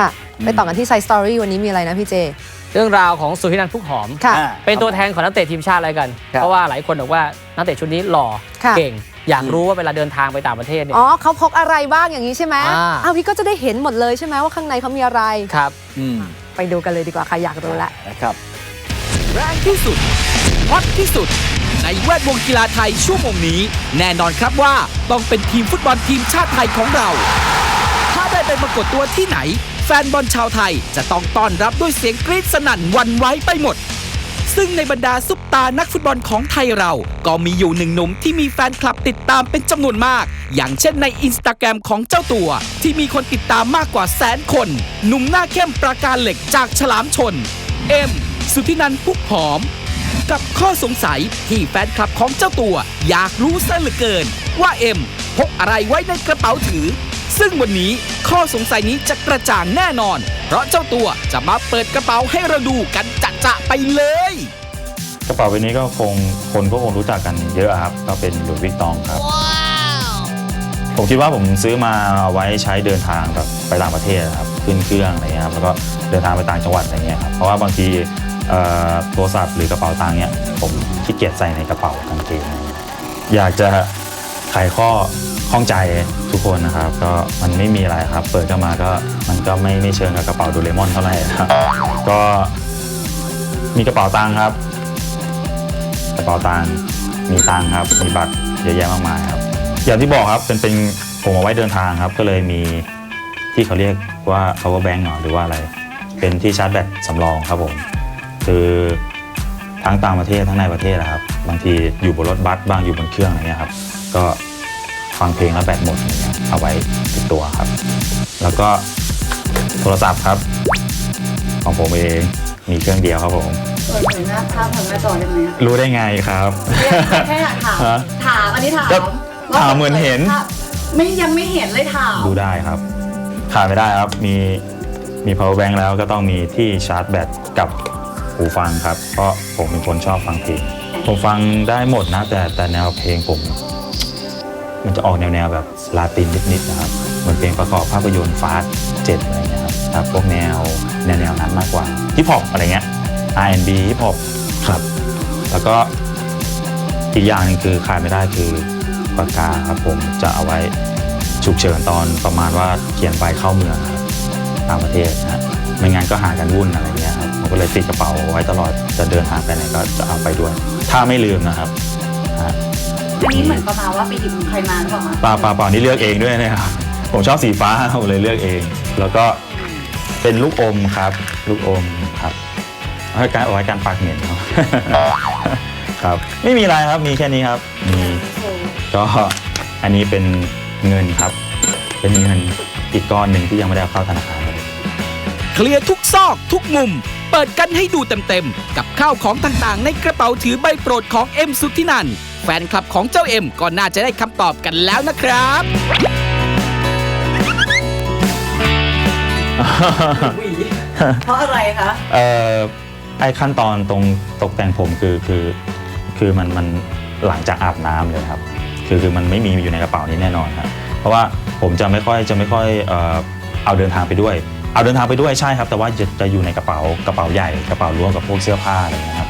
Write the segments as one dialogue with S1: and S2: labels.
S1: ค่ะ ไปต่อกันที่ไซส์สตอรี่วันนี้มีอะไรนะพี่เจ
S2: เรื่องราวของสุธินันท์พุกหอม
S1: ค่ะ
S3: อ่า
S2: เป็นตัวแทนของนักเตะทีมชาติอะไรกัน
S3: ครับ
S2: เพราะว่าหลายคนบอกว่านักเตะชุดนี้หล่อ
S1: ค่ะ
S2: เก่ง อยากรู้ว่าเวลาเดินทางไปต่างประเทศเนี่ย
S1: อ๋อเขาพกอะไรบ้างอย่างนี้ใช่ไหม
S2: อ่า
S1: อ้าวพี่ก็จะได้เห็นหมดเลยใช่ไหมว่าข้างในเขามีอะไร
S2: ครับ
S3: อืม
S1: ไปดูกันเลยดีกว่าค่ะอยากรู้ละ
S3: นะครับ
S4: แรงที่สุดฮอตที่สุด ในแวดวงกีฬาไทยชั่วโมงนี้ แน่นอนครับว่าต้องเป็นทีมฟุตบอลทีมชาติไทยของเรา ถ้าได้ไปปรากฏตัวที่ไหนแฟนบอลชาวไทย จะต้องต้อนรับด้วยเสียงกรี๊ดสนั่นวันไว้ไปหมด ซึ่งในบรรดาซุปตานักฟุตบอลของไทยเรา ก็มีอยู่หนึ่งหนุ่มที่มีแฟนคลับติดตามเป็นจำนวนมาก อย่างเช่นในอินสตาแกรมของเจ้าตัว ที่มีคนติดตามมากกว่าแสนคน หนุ่มหน้าเข้มประการเหล็กจากฉลามชน เอ็ม สุธินันพุกหอมกับข้อสงสัยที่แฟนคลับของเจ้าตัว อยากรู้ซะเหลือเกิน ว่าเอ็มพกอะไรไว้ในกระเป๋าถือ ซึ่งวันนี้ข้อสงสัยนี้จะกระจ่างแน่นอน เพราะเจ้าตัวจะมาเปิดกระเป๋าให้เราดูกันจะๆไปเลย
S5: กระเป๋าใบนี้ก็คงคนก็คงรู้จักกันเยอะครับ ก็เป็นหลุยส์วิกตองครับ ผมคิดว่าผมซื้อมาเอาไว้ใช้เดินทางแบบไปต่างประเทศครับขึ้นเครื่องอะไรเงี้ยครับแล้วก็เดินทางไปต่างจังหวัดอะไรเงี้ยครับเพราะว่าบางทีเอ่อโทรศัพท์หรือกระเป๋าตังค์เนี้ยผมขี้เกียจใส่ในกระเป๋ากางเกงอะไรเงี้ยอยากจะ ไขข้อข้องใจทุกคนนะครับ ก็มันไม่มีอะไรครับ เปิดเข้ามาก็มันก็ไม่ไม่เชิงกับกระเป๋าดูเลมอนเท่าไหร่ครับ ก็มีกระเป๋าตังค์ครับ กระเป๋าตังค์มีตังค์ครับ มีบัตรเยอะแยะมากมายครับ อย่างที่บอกครับเป็นเป็นผมเอาไว้เดินทางครับ ก็เลยมีที่เขาเรียกว่า power bank หรอหรือว่าอะไร เป็นที่ชาร์จแบตสำรองครับผม คือทั้งต่างประเทศทั้งในประเทศนะครับ บางทีอยู่บนรถบัสบ้างอยู่บนเครื่องอะไรเงี้ยครับ ก็ฟังเพลงแล้วแบตหมดอย่างเงี้ยเอาไว้ติดตัวครับ แล้วก็โทรศัพท์ครับ ของผมเองมีเครื่องเดียวครับผม
S6: เปิดเผยหน้าภาพทางหน้าจอได้ไหมอะ
S5: รู้ได้ไงครับ
S6: แค่อยากถาม
S5: ฮะ
S6: ถามอันนี้ถาม
S5: ก็
S6: ว่
S5: ถามเหมือนเห็น
S6: ภาพไม่ยังไม่เห็นเลยถาม
S5: ดูได้ครับขาดไม่ได้ครับ มีมี power bank แล้วก็ต้องมีที่ชาร์จแบตกับหูฟังครับ เพราะผมเป็นคนชอบฟังเพลงผมฟังได้หมดนะ แต่แต่แนวเพลงผม มันจะออกแนวแนวแบบลาตินนิดๆนะครับเหมือนเพลงประกอบภาพยนตร์ฟาสเจ็ดอะไรเงี้ยครับครับพวกแนวแนวแนวนั้นมากกว่าฮิปฮอปอะไรเงี้ย R&B ฮิปฮอปครับ แล้วก็อีกอย่างหนึงคือขาดไม่ได้คือปากกาครับผมจะเอาไว้ฉุกเฉินตอนประมาณว่าเขียนไปเข้าเมืองครับต่างประเทศนะฮะไม่งั้นก็หากันวุ่นอะไรเงี้ยครับผมก็เลยติดกระเป๋าไว้ตลอดจะเดินทางไปไหนก็จะเอาไปด้วย ถ้าไม่ลืมนะครับฮะ
S6: อันนี้เหมือนประมาณว่าไปหยิบของใครมาหรือเปล่าคะ
S5: เปล่าเปล่าเปล่านี่เลือกเองด้วยนะครับ ผมชอบสีฟ้าผมเลยเลือกเอง แล้วก็เป็นลูกอมครับ ลูกอมครับเอาไว้การเอาไว้การปากเหม็นครับครับ ไม่มีอะไรครับ มีแค่นี้ครับมี
S6: โอ้โห
S5: ก็อันนี้เป็นเงินครับ เป็นเงินอีกก้อนหนึ่งที่ยังไม่ได้เอาเข้าธนาคารเลย
S4: เคลียร์ทุกซอกทุกมุม เปิดกันให้ดูเต็มๆ กับข้าวของต่างๆ ในกระเป๋าถือใบโปรดของเอ็มสุทธินันท์ แฟนคลับของเจ้าเอ็มก็น่าจะได้คำตอบกันแล้วนะครับ
S6: เพราะอะไรคะ
S5: เอ่อไอขั้นตอนตรงตกแต่งผมคือคือคือมันมันหลังจากอาบน้ำเลยครับ คือคือมันไม่มีอยู่ในกระเป๋านี้แน่นอนครับเพราะว่าผมจะไม่ค่อยจะไม่ค่อยเอ่อเอาเดินทางไปด้วย เอาเดินทางไปด้วยใช่ครับ แต่ว่าจะจะอยู่ในกระเป๋ากระเป๋าใหญ่กระเป๋ารวมกับพวกเสื้อผ้าอะไรอย่างเงี้ยครับ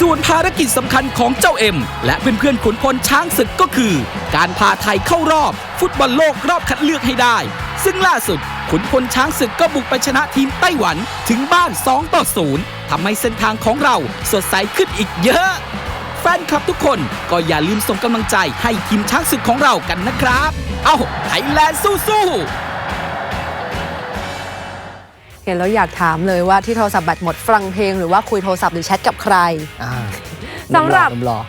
S4: ส่วนภารกิจสำคัญของเจ้าเอ็ม และเพื่อนๆขุนพลช้างศึกก็คือ การพาไทยเข้ารอบ ฟุตบอลโลกรอบคัดเลือกให้ได้ ซึ่งล่าสุด ขุนพลช้างศึกก็บุกไปชนะทีมไต้หวันถึงบ้าน 2 ต่อ 0ทำให้เส้นทางของเราสดใสขึ้นอีกเยอะ แฟนคลับทุกคนก็อย่าลืมส่งกำลังใจให้ทีมช้างศึกของเรากันนะครับ เอ้าไทยแลนด์สู้ๆ
S1: เห็นแล้วอยากถามเลยว่าที่โทรศัพท์แบตหมดฟังเพลงหรือว่าคุยโทรศัพท์หรือแชทกับใคร
S2: อ่า
S1: สำหรับ
S2: นุ่มหล่อ